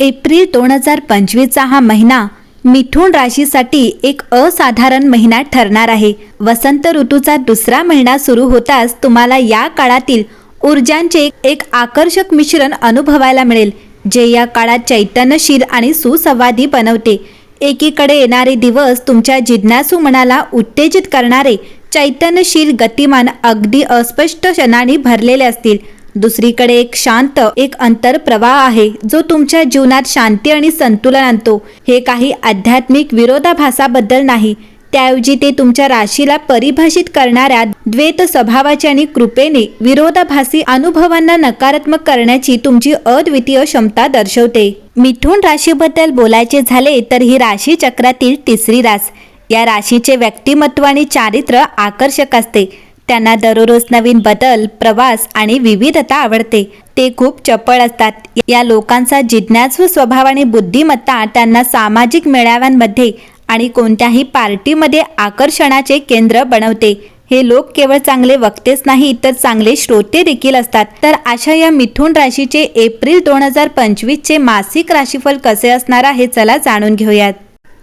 April दोन हजार पंचवीसचा हा महिना मिथुन राशीसाठी एक असाधारण महिना ठरणार आहे. वसंत ऋतूचा दुसरा महिना सुरू होताच तुम्हाला या काळातील ऊर्जांचे एक आकर्षक मिश्रण अनुभवायला मिळेल जे या काळात चैतन्यशील आणि सुसंवादी बनवते. एकीकडे येणारे दिवस तुमच्या जिज्ञासू मनाला उत्तेजित करणारे चैतन्यशील गतिमान अगदी अस्पष्ट क्षणांनी भरलेले असतील. दुसरीकडे एक शांत एक अंतर प्रवाह आहे जो तुमच्या जीवनात शांती आणि संतुलन आणतो. हे काही आध्यात्मिक विरोधाभासाबद्दल नाही त्याऐवजी ते तुमच्या राशीला परिभाषित करणाऱ्या द्वैत स्वभावाचे आणि कृपेने विरोधाभासी अनुभवांना नकारात्मक करण्याची तुमची अद्वितीय क्षमता दर्शवते. मिथुन राशीबद्दल बोलायचे झाले तर ही राशी चक्रातील तिसरी रास. या राशीचे व्यक्तिमत्व आणि चारित्र्य आकर्षक असते. त्यांना दररोज नवीन बदल प्रवास आणि विविधता आवडते. ते खूप चपळ असतात. या लोकांचा जिज्ञासू स्वभाव आणि बुद्धिमत्ता त्यांना सामाजिक मेळाव्यांमध्ये आणि कोणत्याही पार्टीमध्ये आकर्षणाचे केंद्र बनवते. हे लोक केवळ चांगले वक्तेच नाही तर चांगले श्रोते देखील असतात. तर अशा या मिथुन राशीचे एप्रिल दोन हजार पंचवीसचे मासिक राशीफल कसे असणार आहे चला जाणून घेऊयात.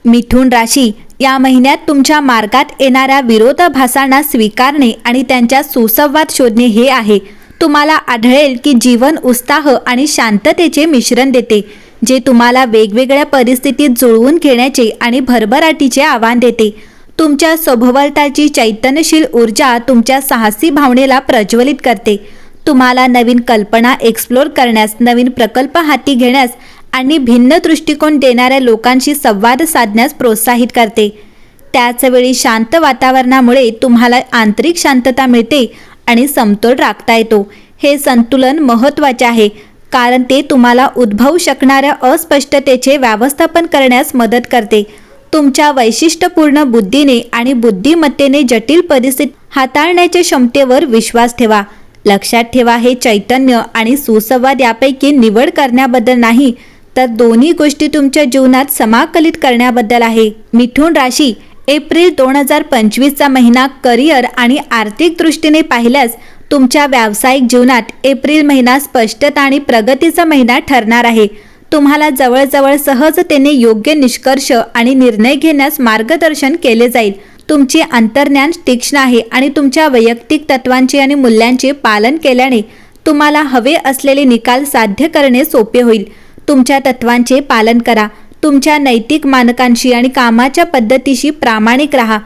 मिथुन राशी या महिन्यात तुमच्या मार्गात येणाऱ्या विरोधाभासांना स्वीकारणे आणि त्यांच्या सुसंवाद शोधणे हे आहे. तुम्हाला आढळेल की जीवन उत्साह आणि शांततेचे मिश्रण देते जे तुम्हाला वेगवेगळ्या परिस्थितीत जुळवून घेण्याचे आणि भरभराटीचे आव्हान देते. तुमच्या सभोवतालची चैतन्यशील ऊर्जा तुमच्या साहसी भावनेला प्रज्वलित करते. तुम्हाला नवीन कल्पना एक्सप्लोर करण्यास नवीन प्रकल्प हाती घेण्यास आणि भिन्न दृष्टिकोन देणाऱ्या लोकांशी संवाद साधण्यास प्रोत्साहित करते. त्याचवेळी शांत वातावरणामुळे तुम्हाला आंतरिक शांतता मिळते आणि समतोल राखता येतो. हे संतुलन महत्त्वाचे आहे कारण ते तुम्हाला उद्भवू शकणाऱ्या अस्पष्टतेचे व्यवस्थापन करण्यास मदत करते. तुमच्या वैशिष्ट्यपूर्ण बुद्धीने आणि बुद्धिमत्तेने जटिल परिस्थिती हाताळण्याच्या क्षमतेवर विश्वास ठेवा. लक्षात ठेवा हे चैतन्य आणि सुसंवाद यापैकी निवड करण्याबद्दल नाही तर दोन्ही गोष्टी तुमच्या जीवनात समाकलित करण्याबद्दल आहे. मिथुन राशी एप्रिल दोन हजार पंचवीसचा महिना करिअर आणि आर्थिक दृष्टीने पाहिल्यास तुमच्या व्यावसायिक जीवनात एप्रिल महिना स्पष्टता आणि प्रगतीचा महिना ठरणार आहे. तुम्हाला जवळजवळ सहजतेने योग्य निष्कर्ष आणि निर्णय घेण्यास मार्गदर्शन केले जाईल. तुमचे अंतर्ज्ञान तीक्ष्ण आहे आणि तुमच्या वैयक्तिक तत्वांचे आणि मूल्यांचे पालन केल्याने तुम्हाला हवे असलेले निकाल साध्य करणे सोपे होईल. तुमच्या तत्वांचे पालन करा. तुमच्या नैतिक मानकांशी आणि कामाच्या पद्धतीशी प्रामाणिक राहा.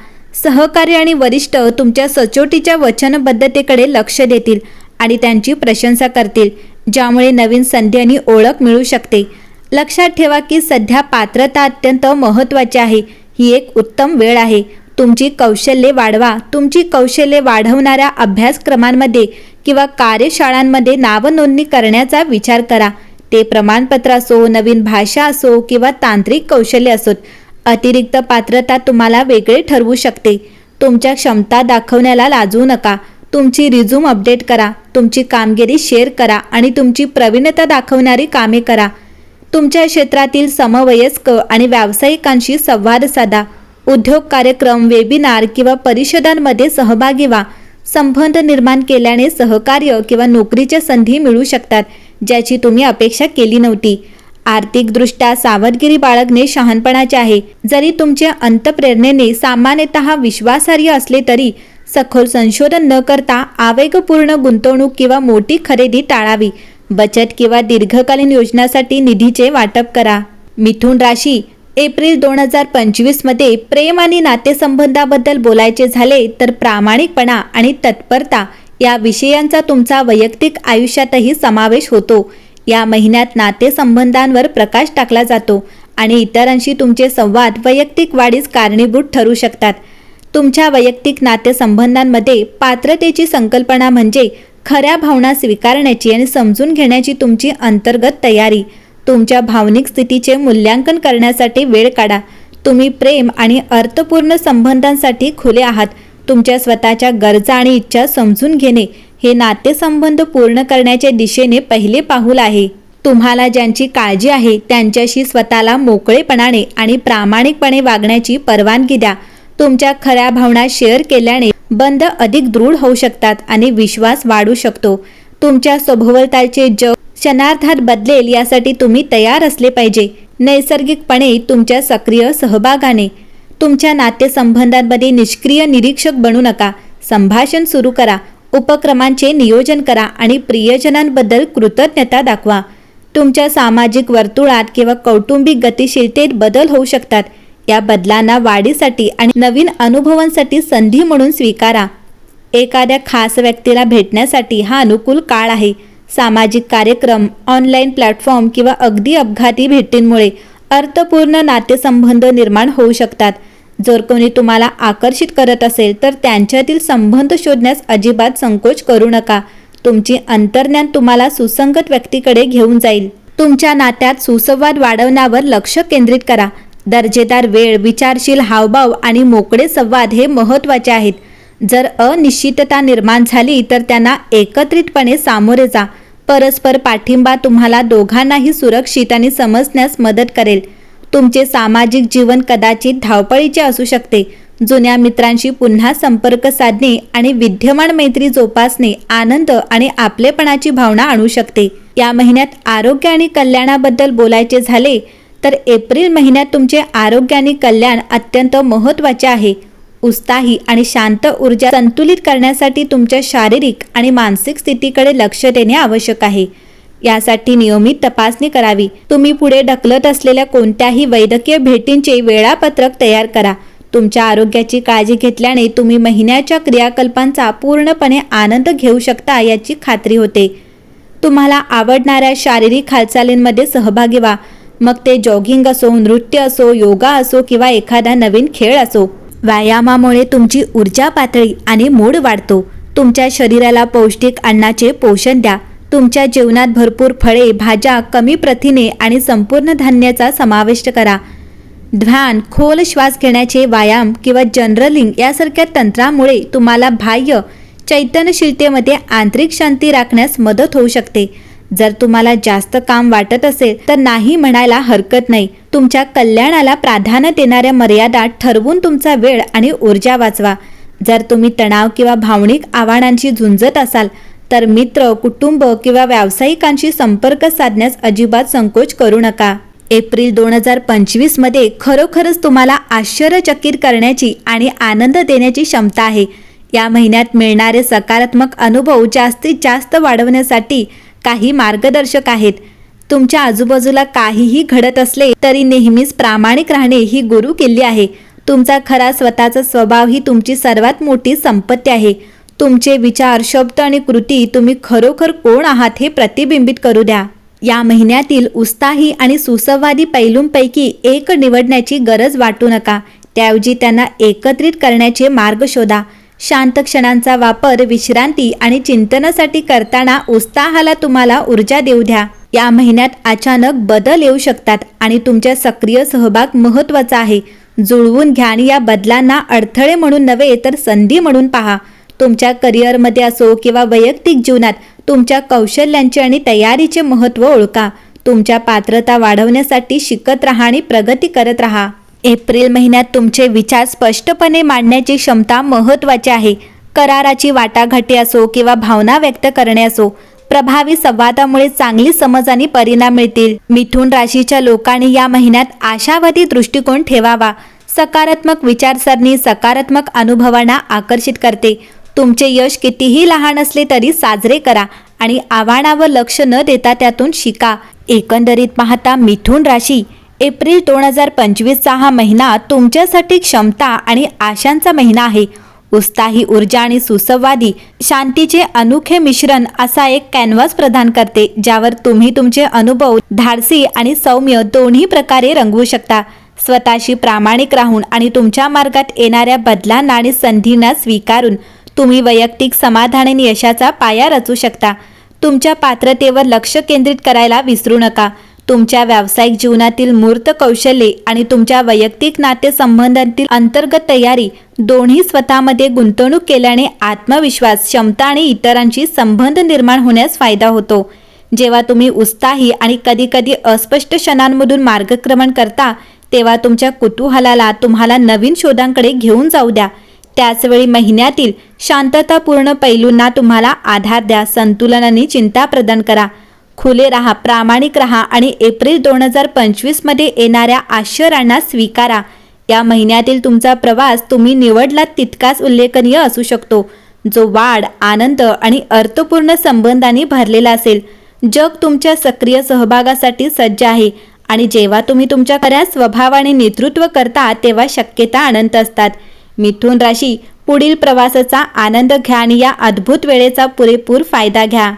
सहकारी आणि वरिष्ठ तुमच्या सचोटीच्या वचनबद्धतेकडे लक्ष देतील आणि त्यांची प्रशंसा करतील ज्यामुळे नवीन संधी आणि ओळख मिळू शकते. लक्षात ठेवा की सध्या पात्रता अत्यंत महत्त्वाची आहे. ही एक उत्तम वेळ आहे. तुमची कौशल्ये वाढवा. तुमची कौशल्ये वाढवणाऱ्या अभ्यासक्रमांमध्ये किंवा कार्यशाळांमध्ये नावनोंदणी करण्याचा विचार करा. ते प्रमाणपत्र असो नवीन भाषा असो किंवा तांत्रिक कौशल्य असोत अतिरिक्त पात्रता तुम्हाला वेगळे ठरवू शकते. तुमच्या क्षमता दाखवण्याला लाजू नका. तुमची रिझ्यूम अपडेट करा. तुमची कामगिरी शेअर करा आणि तुमची प्रवीणता दाखवणारी कामे करा. तुमच्या क्षेत्रातील समवयस्क आणि व्यावसायिकांशी संवाद साधा. उद्योग कार्यक्रम वेबिनार किंवा परिषदांमध्ये सहभागी व्हा. संबंध निर्माण केल्याने सहकार्य किंवा नोकरीच्या संधी मिळू शकतात. ज्याची तुम्ही अपेक्षा केली नव्हती. आर्थिकदृष्ट्या सावधगिरी बाळगणे शहाणपणाचे आहे. जरी तुमचे अंतप्रेरणेने सामान्यतः विश्वासार्ह असले तरी सखोल संशोधन न करता आवेगपूर्ण गुंतवणूक किंवा मोठी खरेदी टाळावी. बचत किंवा दीर्घकालीन योजनासाठी निधीचे वाटप करा. मिथुन राशी एप्रिल दोन हजार पंचवीसमध्ये प्रेम आणि नातेसंबंधाबद्दल बोलायचे झाले तर प्रामाणिकपणा आणि तत्परता या विषयांचा तुमचा वैयक्तिक आयुष्यातही समावेश होतो. या महिन्यात नातेसंबंधांवर प्रकाश टाकला जातो आणि इतरांशी तुमचे संवाद वैयक्तिक वाढीस कारणीभूत ठरू शकतात. तुमच्या वैयक्तिक नातेसंबंधांमध्ये पात्रतेची संकल्पना म्हणजे खऱ्या भावना स्वीकारण्याची आणि समजून घेण्याची तुमची अंतर्गत तयारी. तुमच्या भावनिक स्थितीचे मूल्यांकन करण्यासाठी वेळ काढा. तुम्ही प्रेम आणि अर्थपूर्ण संबंधांसाठी खुले आहात. तुमच्या स्वतःच्या गरजा आणि इच्छा समजून घेणे हे नातेसंबंध पूर्ण करण्याच्या दिशेने पहिले पाऊल आहे. तुम्हाला ज्यांची काळजी आहे त्यांच्याशी स्वतःला मोकळेपणाने आणि प्रामाणिकपणे वागण्याची परवानगी द्या. तुमच्या खऱ्या भावना शेअर केल्याने बंध अधिक दृढ होऊ शकतात आणि विश्वास वाढू शकतो. तुमच्या सभोवतालचे जग क्षणार्धात बदलेल यासाठी तुम्ही तयार असले पाहिजे. नैसर्गिकपणे तुमच्या सक्रिय सहभागाने. तुमच्या नातेसंबंधांमध्ये निष्क्रिय निरीक्षक बनू नका. संभाषण सुरू करा. उपक्रमांचे नियोजन करा आणि प्रियजनांबद्दल कृतज्ञता दाखवा. तुमच्या सामाजिक वर्तुळात किंवा कौटुंबिक गतिशीलतेत बदल होऊ शकतात. या बदलांना वाढीसाठी आणि नवीन अनुभवांसाठी संधी म्हणून स्वीकारा. एखाद्या खास व्यक्तीला भेटण्यासाठी हा अनुकूल काळ आहे. सामाजिक कार्यक्रम ऑनलाईन प्लॅटफॉर्म किंवा अगदी अपघाती भेटींमुळे अर्थपूर्ण नातेसंबंध निर्माण होऊ शकतात. जर कोणी तुम्हाला आकर्षित करत असेल तर त्यांच्यातील संबंध शोधण्यास अजिबात संकोच करू नका. तुमची अंतर्ज्ञान तुम्हाला सुसंगत व्यक्तीकडे घेऊन जाईल. तुमच्या नात्यात सुसंवाद वाढवण्यावर लक्ष केंद्रित करा. दर्जेदार वेळ विचारशील हावभाव आणि मोकळे संवाद हे महत्त्वाचे आहेत. जर अनिश्चितता निर्माण झाली तर त्यांना एकत्रितपणे सामोरे जा. परस्पर पाठिंबा तुम्हाला दोघांनाही सुरक्षित आणि समजण्यास मदत करेल. तुमचे सामाजिक जीवन कदाचित धावपळीचे असू शकते. जुन्या मित्रांशी पुन्हा संपर्क साधणे आणि विद्यमान मैत्री जोपासणे आनंद आणि आपलेपणाची भावना आणू शकते. या महिन्यात आरोग्य आणि कल्याणाबद्दल बोलायचे झाले तर एप्रिल महिन्यात तुमचे आरोग्य आणि कल्याण अत्यंत महत्त्वाचे आहे. उत्साही आणि शांत ऊर्जा संतुलित करण्यासाठी तुमच्या शारीरिक आणि मानसिक स्थितीकडे लक्ष देणे आवश्यक आहे. यासाठी नियमित तपासणी करावी. तुम्ही पुढे ढकलत असलेल्या कोणत्याही वैद्यकीय भेटींचे वेळापत्रक तयार करा. तुमच्या आरोग्याची काळजी घेतल्याने तुम्ही महिन्याच्या क्रियाकल्पांचा पूर्णपणे आनंद घेऊ शकता याची खात्री होते. तुम्हाला आवडणाऱ्या शारीरिक हालचालींमध्ये सहभागी व्हा. मग ते जॉगिंग असो नृत्य असो योगा असो किंवा एखादा नवीन खेळ असो. व्यायामामुळे तुमची ऊर्जा पातळी आणि मूड वाढतो. तुमच्या शरीराला पौष्टिक अन्नाचे पोषण द्या. तुमच्या जेवणात भरपूर फळे भाज्या कमी प्रथिने आणि संपूर्ण धान्याचा समाविष्ट करा. ध्यान खोल श्वास घेण्याचे व्यायाम किंवा जनरलिंग यासारख्या तंत्रामुळे तुम्हाला बाह्य चैतन्यशीलतेमध्ये आंतरिक शांती राखण्यास मदत होऊ शकते. जर तुम्हाला जास्त काम वाटत असेल तर नाही म्हणायला हरकत नाही. तुमच्या कल्याणाला प्राधान्य देणाऱ्या मर्यादा ठरवून तुमचा वेळ आणि ऊर्जा वाचवा. जर तुम्ही तणाव किंवा भावनिक आव्हानांशी झुंजत असाल तर मित्र कुटुंब किंवा व्यावसायिकांशी संपर्क साधण्यास अजिबात संकोच करू नका. एप्रिल दोन हजार पंचवीसमध्ये खरोखरच तुम्हाला आश्चर्यचकित करण्याची आणि आनंद देण्याची क्षमता आहे. या महिन्यात मिळणारे सकारात्मक अनुभव जास्तीत जास्त वाढवण्यासाठी काही मार्गदर्शक आहेत. तुमच्या आजूबाजूला काहीही घडत असले तरी नेहमीच प्रामाणिक राहणे ही गुरु किल्ली आहे. तुमचा खरा स्वतःचा स्वभाव ही तुमची सर्वात मोठी संपत्ती आहे. तुमचे विचार शब्द आणि कृती तुम्ही खरोखर कोण आहात हे प्रतिबिंबित करू द्या. या महिन्यातील उत्साही आणि सुसंवादी पैलूंपैकी एक निवडण्याची गरज वाटू नका. त्याऐवजी त्यांना एकत्रित करण्याचे मार्ग शोधा. शांत क्षणांचा वापर विश्रांती आणि चिंतनासाठी करताना उत्साहाला तुम्हाला ऊर्जा देऊ द्या. या महिन्यात अचानक बदल येऊ शकतात आणि तुमच्या सक्रिय सहभाग महत्त्वाचा आहे. जुळवून घ्या आणि या बदलांना अडथळे म्हणून नव्हे तर संधी म्हणून पहा. तुमच्या करिअरमध्ये असो किंवा वैयक्तिक जीवनात तुमच्या कौशल्यांचे आणि तयारीचे महत्त्व ओळखा. तुमच्या पात्रता वाढवण्यासाठी शिकत राहा आणि प्रगती करत राहा. एप्रिल महिन्यात तुमचे विचार स्पष्टपणे मांडण्याची क्षमता महत्त्वाची आहे. कराराची वाटाघाटी असो किंवा भावना व्यक्त करणे असो प्रभावी संवादामुळे चांगली समज आणि परिणाम मिळतील. मिथुन राशीच्या लोकांनी या महिन्यात आशावादी दृष्टिकोन ठेवावा. सकारात्मक विचारसरणी सकारात्मक अनुभवांना आकर्षित करते. तुमचे यश कितीही लहान असले तरी साजरे करा आणि आव्हानावर लक्ष न देता त्यातून शिका. एकंदरीत पाहता मिथुन राशी एप्रिल दोन हजार पंचवीसचा हा महिना तुमच्यासाठी क्षमता आणि आशांचा महिना आहे. उत्साही ऊर्जा आणि सुसंवादी शांतीचे अनोखे मिश्रण असा एक कॅनव्हास प्रदान करते ज्यावर तुम्ही तुमचे अनुभव धाडसी आणि सौम्य दोन्ही प्रकारे रंगवू शकता. स्वतःशी प्रामाणिक राहून आणि तुमच्या मार्गात येणाऱ्या बदलांना आणि संधींना स्वीकारून तुम्ही वैयक्तिक समाधान आणि यशाचा पाया रचू शकता. तुमच्या पात्रतेवर लक्ष केंद्रित करायला विसरू नका. तुमच्या व्यावसायिक जीवनातील मूर्त कौशल्ये आणि तुमच्या वैयक्तिक नातेसंबंधांतील अंतर्गत तयारी दोन्ही स्वतःमध्ये गुंतवणूक केल्याने आत्मविश्वास क्षमता आणि इतरांशी संबंध निर्माण होण्यास फायदा होतो. जेव्हा तुम्ही उत्साही आणि कधीकधी अस्पष्ट क्षणांमधून मार्गक्रमण करता तेव्हा तुमच्या कुतूहलाला तुम्हाला नवीन शोधांकडे घेऊन जाऊ द्या. त्याचवेळी महिन्यातील शांततापूर्ण पैलूंना तुम्हाला आधार द्या. संतुलन आणि चिंता प्रदान करा. खुले राहा प्रामाणिक राहा आणि एप्रिल दोन हजार पंचवीसमध्ये येणाऱ्या आश्चर्यांना स्वीकारा. या महिन्यातील तुमचा प्रवास तुम्ही निवडलात तितकाच उल्लेखनीय असू शकतो. जो वाढ आनंद आणि अर्थपूर्ण संबंधांनी भरलेला असेल. जग तुमच्या सक्रिय सहभागासाठी सज्ज आहे आणि जेव्हा तुम्ही तुमच्या खऱ्या स्वभावाने नेतृत्व करता तेव्हा शक्यता अनंत असतात. मिथुन राशी पुढील प्रवासाचा आनंद घ्या आणि या अद्भुत वेळेचा पुरेपूर फायदा घ्या.